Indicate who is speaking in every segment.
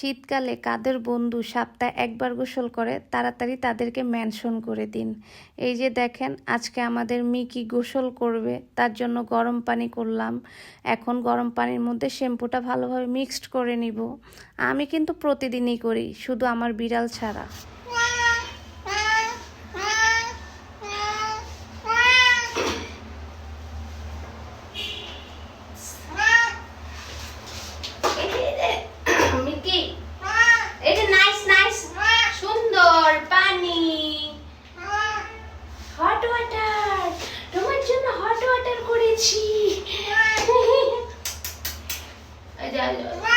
Speaker 1: শীতকালে কাদের বন্ধু সপ্তাহে একবার গোসল করে, তাড়াতাড়ি তাদেরকে মেনশন করে দিন। এই যে দেখেন, আজকে আমাদের মিকি গোসল করবে, তার জন্য গরম পানি করলাম। এখন গরম পানির মধ্যে শ্যাম্পুটা ভালোভাবে মিক্সড করে নিব। আমি কিন্তু প্রতিদিনই করি, শুধু আমার বিড়াল ছাড়া।
Speaker 2: はい、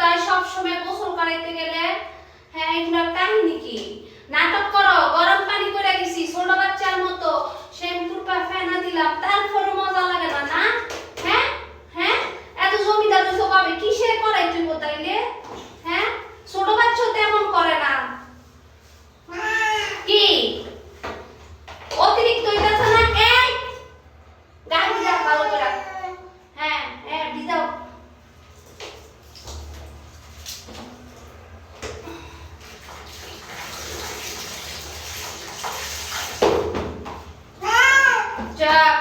Speaker 2: সময় সবসময় গোসল করাইতে গেলে হ্যাঁ এগুলোর কাহিনী কি? নাটক করো, গরম পানি করে গেছি ছোট বাচ্চার মতো শ্যাম্পুর পা ফেনা দিলাম তারপরে মজা লাগে না না? হ্যাঁ? হ্যাঁ? এত জমিদার কবে? কিসে করাইতে করাই তুই তাইলে হ্যাঁ ছোট বাচ্চা তেমন করে না কি অতিরিক্ত হইতাছে না এই গাড়ি যা ভালো করে হ্যাঁ হ্যাঁ দিদাও চাপ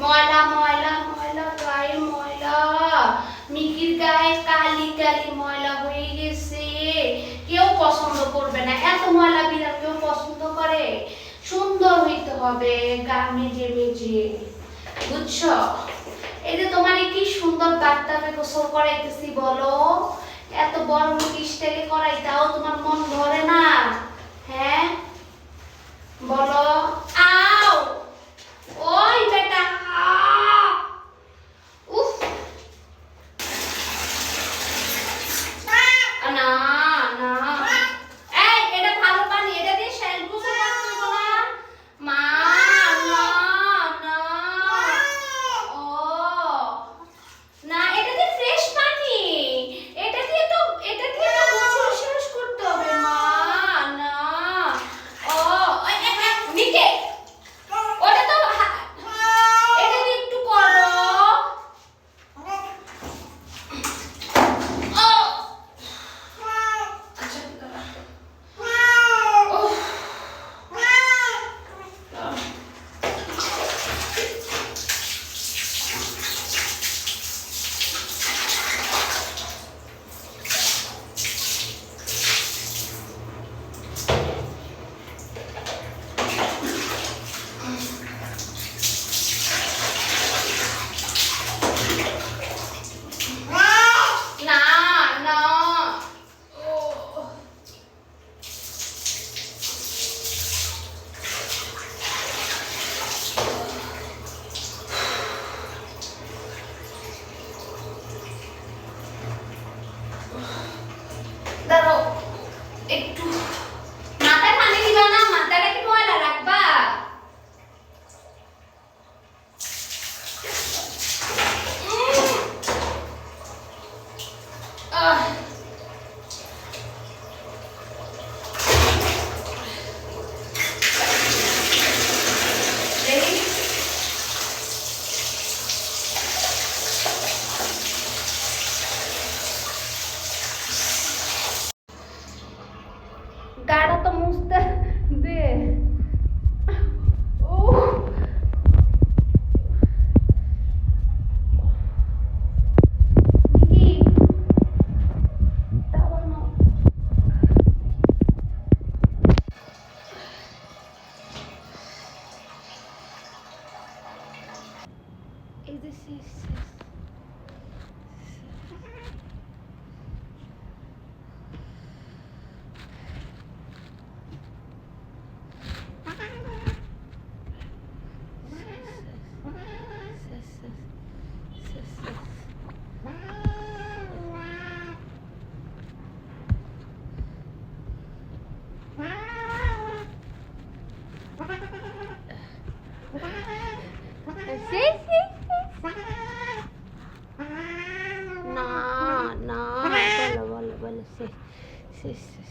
Speaker 2: ময়লা ময়লা ময়লা গায়ে ময়লা মিকির গায়ে কালি কালি ময়লা হয়ে গেছে। কেউ পছন্দ করবে না। এত ময়লা বিড়াল কেউ পছন্দ করে। সুন্দর হইতে হবে গা মেজে মেজে। বুঝছ? এই যে তোমার কি সুন্দর বার্তাবে গোসল করাইতেছি বলো। এত বড় মুখ স্টাইলে করাই তাও তোমার মন ধরে না। desses. Sim, sim. না না বলো বলো বলো শেষ শেষ শেষ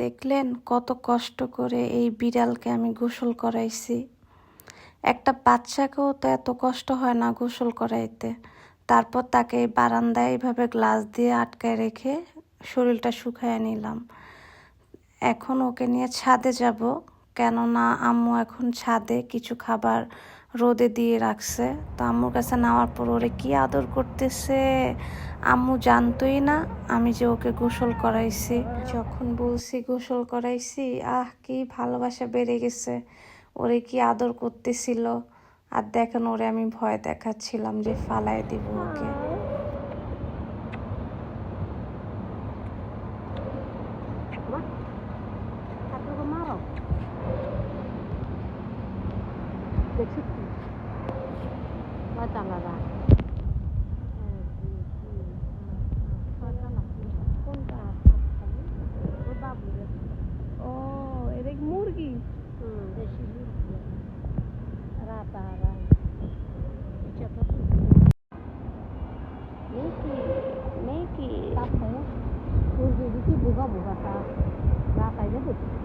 Speaker 1: দেখলেন কত কষ্ট করে এই বিড়ালকে আমি গোসল করাইছি। একটা বাচ্চাকেও তো এত কষ্ট হয় না গোসল করাইতে। তারপর তাকে বারান্দায় এইভাবে গ্লাস দিয়ে আটকায় রেখে শরীরটা শুকায় নিলাম। এখন ওকে নিয়ে ছাদে যাব। কেননা আম্মু এখন ছাদে কিছু খাবার রোদে দিয়ে রাখছে। তো আম্মুর কাছে নেওয়ার পর ওরে কি আদর করতেছে? আম্মু জানতোই না আমি যে ওকে গোসল করাইছি। যখন বলছি গোসল করাইছি, আহ, কি ভালোবাসা বেড়ে গেছে। ওরে কি আদর করতেছিল। আর দেখেন ওরে আমি ভয় দেখাচ্ছিলাম যে ফালাই দিব ওকে।
Speaker 3: ว่าจำอะไรโ
Speaker 2: อ้เอ็กมูร์กี
Speaker 3: อืมเดชิลูราตาราจับปุ๊บเ
Speaker 2: มกีเมกีตั
Speaker 3: บหูคุณดูดิที่บุกบุกตาราตาเนี่ยปุ๊บ